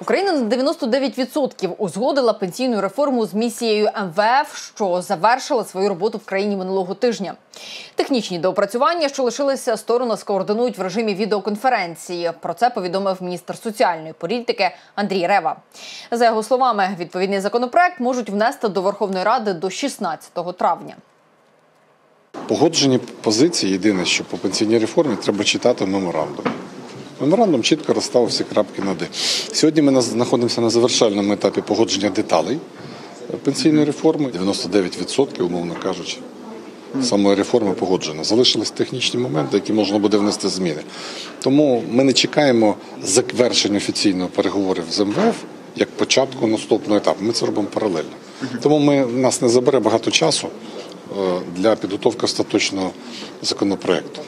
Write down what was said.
Україна на 99% узгодила пенсійну реформу з місією МВФ, що завершила свою роботу в країні минулого тижня. Технічні доопрацювання, що лишилися, сторони скоординують в режимі відеоконференції. Про це повідомив міністр соціальної політики Андрій Рева. За його словами, відповідний законопроект можуть внести до Верховної Ради до 16 травня. Погоджені позиції. Єдине, що по пенсійній реформі треба читати меморандум. Меморандум чітко розставив всі крапки над «і». Сьогодні ми знаходимося на завершальному етапі погодження деталей пенсійної реформи. 99%, умовно кажучи, самої реформи погоджено. Залишились технічні моменти, які можна буде внести зміни. Тому ми не чекаємо завершення офіційного переговорів з МВФ як початку наступного етапу. Ми це робимо паралельно. Тому ми, нас не забере багато часу е, для підготовки остаточного законопроекту.